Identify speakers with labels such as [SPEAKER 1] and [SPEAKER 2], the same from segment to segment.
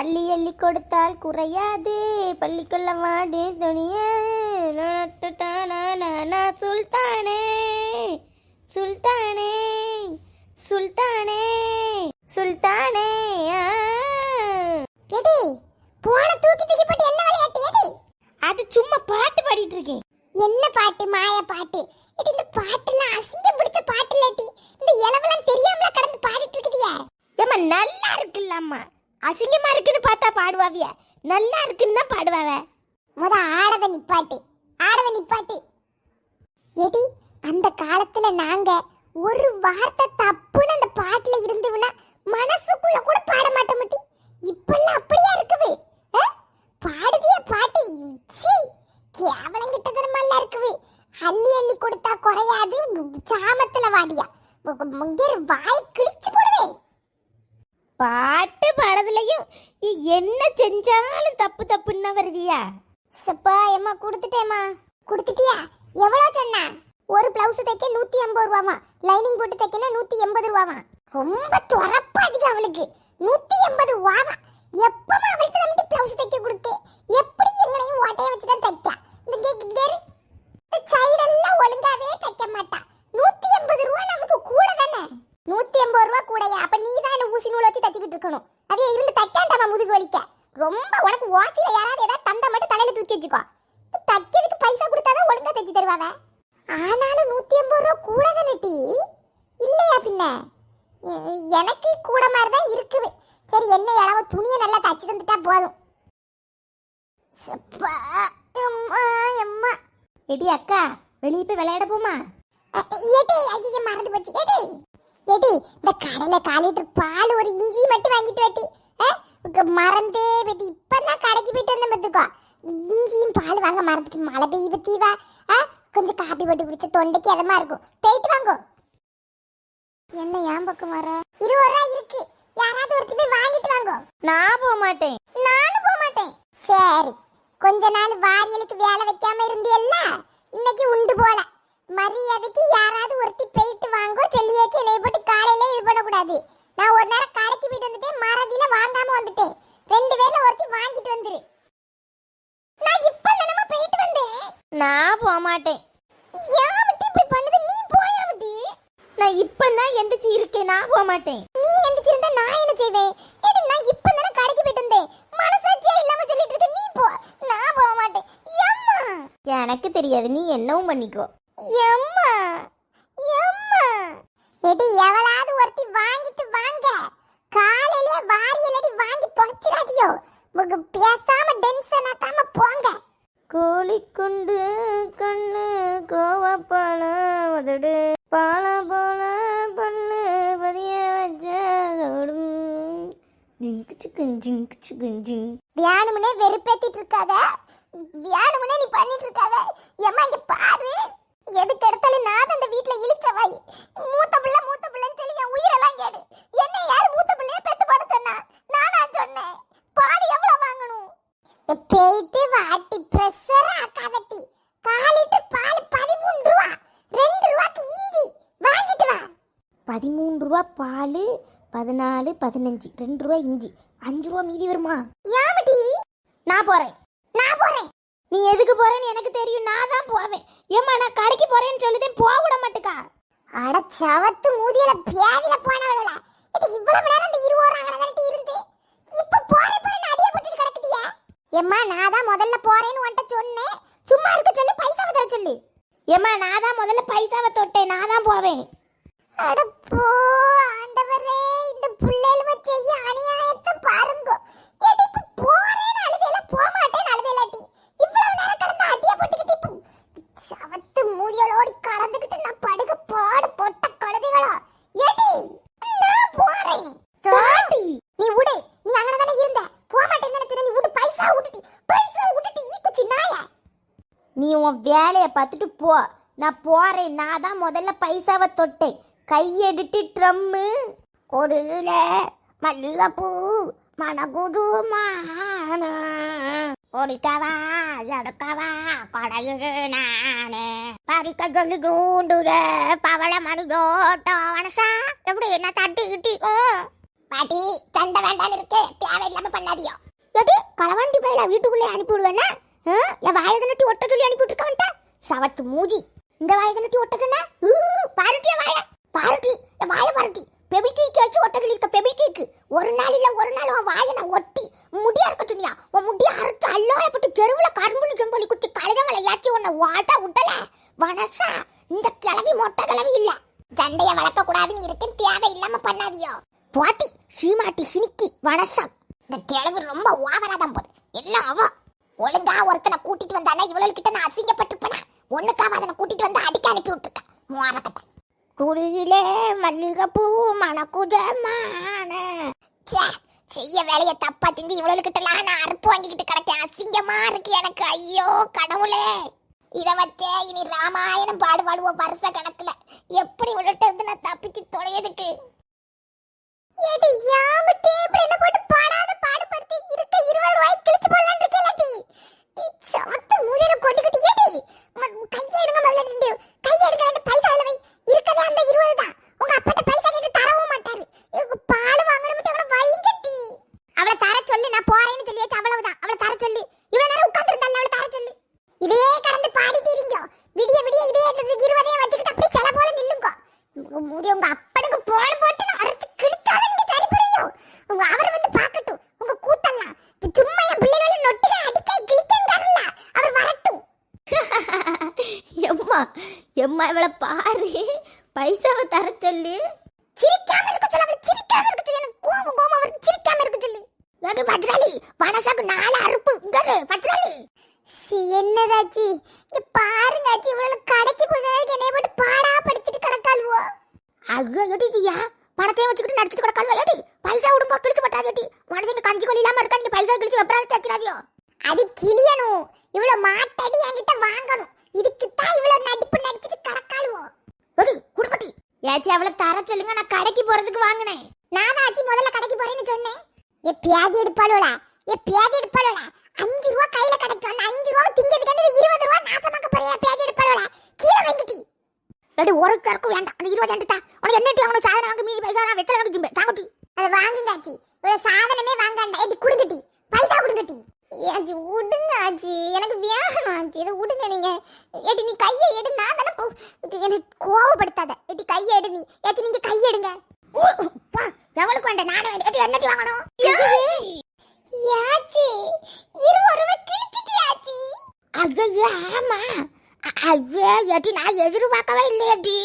[SPEAKER 1] அள்ளி அள்ளி கொடுத்தால் குறையாது. பள்ளிக்குள்ள வாடு துணியாது சுல்தானே. சுல்தானே. சுல்தானே. சுல்தானே.
[SPEAKER 2] எடி போன தூக்கி தூக்கி போட்டு என்ன விளையாட்டு எடி
[SPEAKER 1] அது சும்மா பாட்டு பாடிட்டு இருக்கேன்.
[SPEAKER 2] என்ன பாட்டு மாய பாட்டு? எடி இந்த பாட்டுலாம் அசிங்கம் பிடிச்ச பாட்டு இல்லாட்டி இந்த இளவெல்லாம் தெரியாமல கடந்து பாடிட்டு இருக்குதியே.
[SPEAKER 1] ஏம்மா நல்லா இருக்குல்லம்மா. அசிங்கமா இருக்குன்னு பார்த்தா பாடுவாவிய. நல்லா இருக்குன்னு தான் பாடுவாவ.
[SPEAKER 2] முத ஆடத நிப்பாட்டு. ஆடத நிப்பாட்டு. எடி அந்த காலத்துல நாங்க ஒரு வார்த்தை தப்புன்னு அந்த பாட்டுல இருந்துவுனா மனசுக்குள்ள கூட பாட மாட்டோம் மட்டி. இப்பெல்லாம் அப்படியா இருக்குது? பாடுதிய பாட்டு. சீ கேவலம் கிட்டதனமெல்லாம் இருக்குது. அள்ளி அள்ளி கொடுத்தா குறையாது. சாமத்துல வாடியா. வாய் கிழிச்சு போடுவேன்
[SPEAKER 1] பாட்டு என்ன செஞ்சாலும் தப்பு தப்புன்னு தான் வருதியா?
[SPEAKER 2] சப்பா ஏமா கொடுத்துட்டேம்மா. கொடுத்துட்டியா? எவ்வளோ சொன்னா? ஒரு பிளவுஸ் தைக்க நூத்தி எண்பது ரூபாமா லைனிங் போட்டு தைக்கனா நூத்தி எண்பது ரூபாமா ரொம்ப துறப்பு அதிகம் அவளுக்கு. நூத்தி எண்பது ரூபாவா? எப்பமா அவள் நம்ம பிளவுஸ் தைக்க கொடுத்தே எப்படி எங்கனையும் ஓட்டைய வச்சு தான் தைக்கா இந்த கேக்கு கேரு சைடெல்லாம் ஒழுங்காவே தைக்க மாட்டா நூத்தி எண்பது ரூபா நமக்கு கூட தானே நூத்தி எண்பது ரூபா கூடயா அப்ப நீ தான் என்ன ஊசி நூல் வச்சு தச்சுக்கிட்டு இருக்கணும் அதே இருந்து தைக்காண்டாமா முதுகு வலிக்க ரொம்ப உனக்கு வாசில யாராவது ஏதாவது தந்தை மட்டும் தலையில தூக்கி வச்சுக்கோ தைக்கிறதுக்கு பைசா கொடுத்தாதான் ஒழுங்கா ஆனாலும் நூத்தி ஐம்பது ரூபா கூட தானே டீ இல்லையா பின்ன? எனக்கு கூட மாதிரி தான் இருக்குது. சரி என்ன இளவ துணியை நல்லா தச்சு தந்துட்டா போதும். அம்மா
[SPEAKER 1] எடி அக்கா வெளியே போய் விளையாட போமா?
[SPEAKER 2] அ, ஏடி ஐயோ மறந்து போச்சு. ஏடி ஏடி இந்த கடையில காலிட்டு பால் ஒரு இஞ்சி மட்டும் வாங்கிட்டு வெட்டி. மறந்தே வெட்டி இப்பதான் கடைக்கு போயிட்டு வந்தேன் பார்த்துக்கோ இஞ்சியும் பால் வாங்க மறந்துட்டு மழை பெய்ய பத்தீவா கொஞ்சம் காப்பி போட்டு பிடிச்ச தொண்டைக்கு அதமா இருக்கும். போயிட்டு வாங்கோ. என்ன ஏன் பக்கம் வர? இருபது ரூபா இருக்கு. யாராவது ஒருத்தி போய் வாங்கிட்டு வாங்கோ.
[SPEAKER 1] நான் போக மாட்டேன்.
[SPEAKER 2] நானும் போக மாட்டேன். சரி. கொஞ்ச நாள் வாரியலுக்கு வேலை வைக்காம இருந்தியல்ல? இன்னைக்கு உண்டு போல. மரியாதைக்கு யாராவது ஒருத்தி போயிட்டு வாங்கோ சொல்லியாச்சு. என்னை போட்டு காலையில இது பண்ணக்கூடாது. நான் ஒரு நேரம் கடைக்கு போயிட்டு வந்துட்டேன். மறதியில வாங்காம வந்துட்டேன். ரெண்டு பேர்ல ஒருத்தி வாங்கிட்டு நான்
[SPEAKER 1] போக மாட்டேன்
[SPEAKER 2] யாமட்டி இப்படி பண்ணுது? நீ போயாமட்டி
[SPEAKER 1] நான் இப்போ தான் எந்திரிச்சு இருக்கேன் நான் போக மாட்டேன்
[SPEAKER 2] நீ எந்திரிச்சிருந்தா நான் என்ன செய்வேன்? ஏடி நான் இப்ப தானே கடைக்கு போயிட்டு வந்தேன்? மனசாட்சியே இல்லாம சொல்லிட்டு இருக்க நீ போ. நான் போக மாட்டேன் எம்மா.
[SPEAKER 1] எனக்கு தெரியாது நீ என்னவும் பண்ணிக்கோ.
[SPEAKER 2] எம்மா. எம்மா. எடி எவளாவது ஒருத்தி வாங்கிட்டு வாங்க. காலையிலே வாரியலடி வாங்கி தொலைச்சிடாதியோ. முக பேசாம டென்ஷன் ஆக்காம போங்க.
[SPEAKER 1] கோழிக்குண்டு கண்ணு கோவப்பால உதடு பால போல பண்ணு பதிய வச்ச சோடும் ஜிங்கு சிக்கன் ஜிங்கு சிக்கன் ஜிங்
[SPEAKER 2] வியானமுனே வெறுப்பேத்திட்டு இருக்காத வியானமுனே நீ பண்ணிட்டு இருக்காத ஏமா இங்க பாரு. எதுக்கு எடுத்தாலும் நான் அந்த வீட்ல இழிச்ச வாய். மூத்த பிள்ளை மூத்த பிள்ளைன்னு சொல்லி என் உயிரெல்லாம் கேடு. என்ன யார் மூத்த பிள்ளைய பெத்து போட சொன்னா நானா சொன்னேன் பால் எவ்வளவு வாங்கணும் போயிட்டு வாட்டி பிரஷர் ஆக்காதட்டி காலிட்டு பால் பதிமூணு ரூபா ரெண்டு ரூபாய்க்கு இஞ்சி வாங்கிட்டு வா
[SPEAKER 1] பதிமூணு ரூபா பால் பதினாலு பதினஞ்சு. ரெண்டு ரூபா இஞ்சி. அஞ்சு ரூபா மீதி வருமா?
[SPEAKER 2] யாமடி
[SPEAKER 1] நான் போறேன்.
[SPEAKER 2] நான் போறேன்.
[SPEAKER 1] நீ எதுக்கு போறேன்னு எனக்கு தெரியும். நான் தான் போவேன். ஏம்மா நான் கடைக்கு போறேன்னு சொல்லுதேன் போக விட மாட்டுக்கா?
[SPEAKER 2] அட சவத்து மூதியில பியாதில போனவள இது இவ்வளவு நேரம் இந்த இருவோர் அங்கனதாட்டி இருந்து? இப்ப போறே போறே அடிய போட்டுட்டு கிடக்குதியா. எம்மா நான் தான் முதல்ல போறேன்னு உன்கிட்ட சொன்னேன். சும்மா இருக்க சொல்லி பைசாவை தர சொல்லு.
[SPEAKER 1] ஏம்மா நான் தான் முதல்ல பைசாவை தொட்டேன். நான் தான் போவேன்.
[SPEAKER 2] அட ஆண்டவரே இந்த புள்ளையில செய்ய அநியாயத்தை பாருங்க. ஏடி இப்ப போறேன்னு அழுதேல போக மாட்டேன் அழுதேலாட்டி இவ்வளவு நேரம் கடந்து அடிய போட்டுக்கிட்டு இப்ப சவத்து மூதியோட கலந்துக்கிட்டு நான் படுக பாடு பொட்ட கழுதைகளா. ஏடி நான் போறேன். தாண்டி நீ விடு நீ அங்கன தானே இருந்த. போக மாட்டேன்னு நினைச்சேன் நீ விடு பைசா விட்டுட்டு பைசா விட்டுட்டு ஈ குச்சி நாய.
[SPEAKER 1] நீ உன் வேலையை பார்த்துட்டு போ. நான் போறேன். நான் தான் முதல்ல பைசாவை தொட்டேன். கையெடுத்து ட்ரம்மு. கொடுல மல்லப்பூ மணகுடு ஒடிக்கவா ஜடுக்கவா கொடையுடு நானே. பறிக்க சொல்லி கூண்டுல பவள மணி தோட்டம் மனசா. எப்படி என்ன தட்டி கிட்டி
[SPEAKER 2] பாட்டி சண்டை வேண்டாம் இருக்கு. தேவையில்லாம பண்ணாதியோ.
[SPEAKER 1] எது? களவாண்டி பயில வீட்டுக்குள்ளே அனுப்பிவிடுவேன்னா? என் வாயகனட்டி ஒட்ட சொல்லி அனுப்பி விட்டுருக்க சவத்து மூதி இந்த வாயகனட்டி நட்டி ஒட்டக்கண்ணா பாருட்டிய வாய. பாருட்டி என் வாயை பாருட்டி பெபிள் கேக்கு வச்சு ஒட்ட இருக்க பெபிக்கீக்கு ஒரு நாள் இல்லை ஒரு நாள் உன் வாயை நான் ஒட்டி முடியா இருக்க துணியா உன் முடிய அரைச்சு அல்லோலப்பட்டு தெருவில் கரும்புலி கம்பளி குத்தி கழுதங்களை ஏற்றி உன்னை வாட்ட விட்டல வனசா இந்த கிளவி மொட்டை கிளவி இல்லை.
[SPEAKER 2] சண்டையை வளர்க்கக்கூடாதுன்னு கூடாதுன்னு தேவை இல்லாமல் பண்ணாதியோ.
[SPEAKER 1] பாட்டி சீமாட்டி சினிக்கி வனசம்.
[SPEAKER 2] இந்த கிழவு ரொம்ப ஓவரா தான் போகுது. எல்லாம் அவ. ஒழுங்கா ஒருத்தனை கூட்டிட்டு வந்தானே இவ்வளவு கிட்ட நான் அசிங்கப்பட்டிருப்பேனா? ஒண்ணுக்காக அதனை கூட்டிட்டு வந்து அடிக்க அனுப்பி விட்டுருக்கேன் மோரப்பட்ட.
[SPEAKER 1] குடியிலே மல்லிகைப்பூ மணக்குதமான.
[SPEAKER 2] செய்ய வேலையை தப்பா செஞ்சு இவ்வளவு கிட்டலாம் நான் அறுப்பு வாங்கிக்கிட்டு கிடக்கேன். அசிங்கமா இருக்கு எனக்கு. ஐயோ கடவுளே. இத வச்சே இனி ராமாயணம் பாடுபாடுவோம் வருஷ கணக்குல. எப்படி இவள்கிட்ட இருந்து நான் தப்பிச்சு தொலையதுக்கு? ஏடி யாமட்டே இப்படி என்ன போட்டு பாடாத பாடுபடுத்தி இருக்க இருபது ரூபாய் கிழிச்சு போடலான்னு இருக்கேன் சமத்து மூதிர கொண்டுகிட்டு ஏடி ம- கையை எடுங்க முதல்ல ரெண்டு கையை எடுங்க ரெண்டு பைசா அதுல வை இருக்கதே அந்த இருபது தான் உங்க அப்பாட்ட பைசா கேட்டு தரவும் மாட்டாரு இவங்க பால் வாங்கணும் மட்டும் அவளை வைங்கட்டி அவளை தர சொல்லு நான் போறேன்னு சொல்லியாச்சு அவ்வளவுதான் அவளை தர சொல்லு இவ்வளவு நேரம் உட்கார்ந்து இருந்தால அவளை தர சொல்லு இதே கடந்து பாடிட்டு இருங்க விடிய விடிய இதே இருபதையும் வச்சுக்கிட்டு அப்படியே சில போல நில்லுங்க. உங்க உங்க அப்பனுக்கு போல் போட்டு அறுத்து கிழிச்சாலும் நீங்க சரிபடுறியும் உங்க அவர் வந்து பார்க்கட்டும். உங்க கூத்தெல்லாம். சும்மா என் பிள்ளைகளை நொட்டுக அடிக்க கிழிக்கங்காரல்ல அவர் வரட்டும்.
[SPEAKER 1] எம்மா எம்மா இவளை பாரு. பைசாவை தர சொல்லு.
[SPEAKER 2] சிரிக்காம இருக்க சொல்ல. அவளை சிரிக்காம இருக்க சொல்லு. எனக்கு கோபம் கோபம் அவர் சிரிக்காம இருக்க சொல்லு.
[SPEAKER 1] வேறு பட்ராளி வனசாக்கு நாலு அறுப்பு. இங்கே பட்ராளி
[SPEAKER 2] என்னதாச்சி? பாருங்க ஆச்சி இவ்வளவு கடைக்கு போறதுக்கு என்னைய போட்டு பாடா படுத்திட்டு கிடக்காளுவோ?
[SPEAKER 1] அங்க எடியா பணத்தையும் வச்சுக்கிட்டு நடிச்சிட்டு கிடக்காlu ஏடி? பைசா விடுங்க கிழிச்சு பட்டாது ஏடி. மனுஷன் கஞ்சி கொள்ளி இல்லாம இருக்கா நீங்க பைசா கிழிச்சு வெப்பரால் தேய்ச்சிடாதியோ
[SPEAKER 2] அது கிளியணும் இவ்வளவு மாட்டடி என்கிட்ட வாங்கணும். இதுக்கு தான் இவ்வளவு நடிப்பு நடிச்சிட்டு கிடக்காளுவோ?
[SPEAKER 1] ஏடி குடுக்கட்டி ஏச்சி அவளை தர சொல்லுங்க நான் கடைக்கு போறதுக்கு வாங்கினேன்.
[SPEAKER 2] நானும் ஆச்சி முதல்ல கடைக்கு போறேன்னு சொன்னேன். ஏ பியாதி எடுப்பாளோடா ஏ பியாதி எடுப்பாளோடா அஞ்சு ரூபா கையில கிடைக்கும் அந்த அஞ்சு ரூபா திங்கிறதுக்கு இருபது ரூபா நாசமாக்க போறியா பியாதி எடுப்பாளோடா கீழே வாங்கிட்டி.
[SPEAKER 1] ஏடி ஒரு கருக்கு வேண்டாம். அந்த இருபது தான் உனக்கு என்ன வாங்கணும் சாதனை வாங்க மீதி பைசா நான் வெத்தலை வாங்க ஜிம்பே. தாங்கட்டி
[SPEAKER 2] அதை வாங்குங்க ஆச்சி இவ்வளவு சாதனமே வாங்காண்டா. ஏடி குடுங்கட்டி பைசா குடுங்கட்டி ஏச்சி விடுங்க ஆச்சி எனக்கு வேணும் ஆச்சி. இதை விடுங்க நீங்க. ஏடி நீ கையை எடு. நான் தானே எனக்கு கோவப்படுத்தாத. ஏடி கையை எடு நீ. ஏச்சி நீங்க கையை எடுங்க.
[SPEAKER 1] வா எவளுக்கு வேண்டாம் நானே வேண்டாம் ஏடி என்னட்டி வாங்கணும்?
[SPEAKER 2] யாச்சி இரு இருபது ரூபாய் கிழிச்சிட்டியாச்சி
[SPEAKER 1] ஐயோ ஆமா. அ- எட்டி நான் எதிர்பார்க்கவே இல்லையடி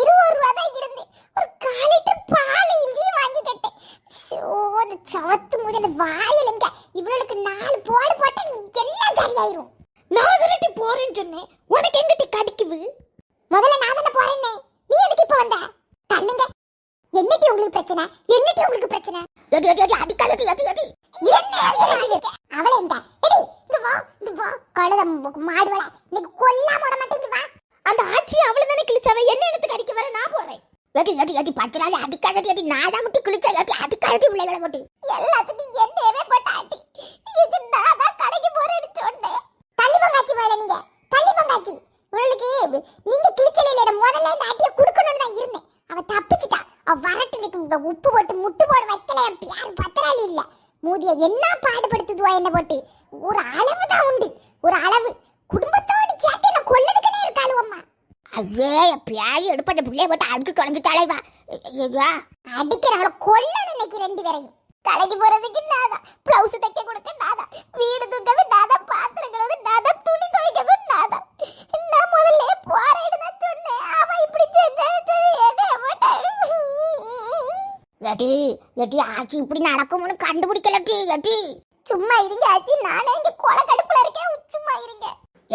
[SPEAKER 2] இருபது ரூபா தான் இருந்து ஒரு கால் லிட்டர் பால் இஞ்சியும் வாங்கி கேட்டேன். ஷோ அந்த சவத்து முதல்ல வாயிலுங்க இவளுக்கு நாலு போடு போட்டா எல்லாம் சரியாயிரும்.
[SPEAKER 1] நான் விரட்டி போறேன்னு சொன்னேன். உனக்கு எங்கிட்டி கடிக்குது?
[SPEAKER 2] முதல்ல நான் தானே போறேன்னே. நீ எதுக்கு இப்போ வந்த? தள்ளுங்க. என்னடி உங்களுக்கு பிரச்சனை? என்னடி உங்களுக்கு பிரச்சனை?
[SPEAKER 1] எடி எடி எடி அடிக்காலடி எடி
[SPEAKER 2] அவளை எங்க எடி இங்க வா இங்க வா கழுத மாடுவல இன்னைக்கு கொல்லாம விட மாட்டேங்க வா
[SPEAKER 1] அந்த ஆச்சி அவளை தானே கிழிச்சவ என்ன எடுத்து கடிக்க வர நான் போறேன் எடி எடி எடி பத்துறாளி அடிக்காலடி எடி நான் தான் மட்டும் கிழிச்ச எடி அடிக்காலடி பிள்ளைகளை மட்டும்
[SPEAKER 2] எல்லாத்துக்கும் என்னையவே போட்டு ஆட்டி இதுக்கு நான் தான் கடைக்கு போறேன்னு சொன்னேன் தள்ளி மேல நீங்க தள்ளி உங்களுக்கு நீங்க முதல்ல இந்த கொடுக்கணும்னு தான் இருந்தேன் வரட்டு உப்பு போட்டு முட்டு போட வைக்கல என் யார் பத்திராளி இல்ல மூதிய என்ன பாடுபடுத்துதுவா என்ன போட்டு? ஒரு அளவு தான் உண்டு. ஒரு அளவு. குடும்பத்தோடு சேர்த்து என்ன கொல்லதுக்குனே இருக்காளு அம்மா.
[SPEAKER 1] அவ்வே எப்பயாவது எடுப்ப அந்த பிள்ளைய போட்டு அடுத்து தொலைஞ்சிட்டாலே தலைவா ஐயா
[SPEAKER 2] அடிக்கிறவள கொல்லணும் இன்னைக்கு ரெண்டு பேரையும். கடைக்கு போறதுக்கு நாதா. பிளவுஸ் தைக்க கொடுக்க நாதா. வீடு தூக்கிறது நாதா. பாத்திரம் கழுவது நாதா. துணி துவைக்கிறது நாதா. நான் முதல்ல போறேன்னு தான் சொன்னேன். அவன் இப்படி செஞ்சான்னு சொல்லி என்னைய லட்டி
[SPEAKER 1] லட்டி எடி இப்படி நடக்கும்னு கண்டுபிடிக்க லட்டி.
[SPEAKER 2] லட்டி சும்மா இருங்க ஆச்சி. நானே இங்க கொலை கடுப்புல இருக்கேன் சும்மா இருங்க.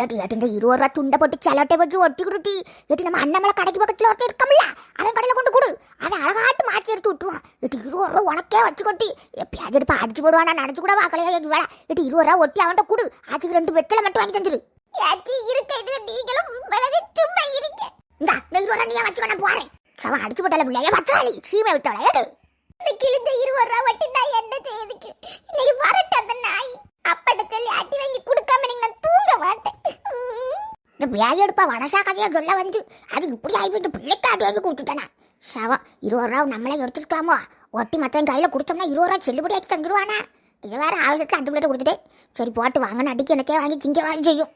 [SPEAKER 1] ஏட்டி ஏட்டி இந்த இருபது ரூபா துண்டை போட்டு செலட்டை வச்சு ஒட்டி கொடுட்டி ஏட்டி நம்ம அண்ணமலை கடைக்கு பக்கத்தில் ஒருத்தர் இருக்கமில்ல அவன் கடையில் கொண்டு கொடு. அவன் அழகாட்டு மாற்றி எடுத்து விட்டுருவான். ஏட்டி இருபது ரூபா உனக்கே வச்சு கொட்டி எப்பயாவது எடுப்பா அடிச்சு போடுவான் நான் நினச்சி கூட வாக்கலையா வேலை. ஏட்டி இருபது ரூபா ஒட்டி அவன்கிட்ட கொடு. ஆச்சுக்கு ரெண்டு வெத்தலை மட்டும் வாங்கி தந்துரு.
[SPEAKER 2] ஏட்டி இருக்க இதுல நீங்களும் விலகி சும்மா இருங்க.
[SPEAKER 1] இந்த இருபது ரூபா நீயே வச்சுக்கோ நான் போறேன். அவன் அடிச்சு போட்டால பிள்ளைய வச்சாலி சீமை விட்டாளா ஏடு
[SPEAKER 2] கிழிஞ்ச இருபது ரூபா வட்டி நான் என்ன செய்யுதுக்கு. இன்னைக்கு வரட்டும் அந்த நாய். அப்பாட்ட சொல்லி அடி வாங்கி கொடுக்காம நீங்க நான் தூங்க மாட்டேன்.
[SPEAKER 1] இந்த வியாதி எடுப்பா வனசா கதையா சொல்ல வந்து. அது இப்படி ஆகி இந்த பிள்ளைக்கு அடி வாங்கி கொடுத்துட்டானா. சவம் இருபது ரூபா நம்மளே எடுத்துருக்கலாமோ ஒட்டி மற்றவன் கையில் கொடுத்தோம்னா இருபது ரூபா செல்லுபடி ஆக்கி தந்துடுவானா இது வேற ஆവശ്யத்துக்கு அந்த பிள்ளை கொடுத்துட்டேன். சரி போட்டு வாங்கன்னு அடிக்க எனக்கே வாங்கி திங்க வாங்கி செய்யும்.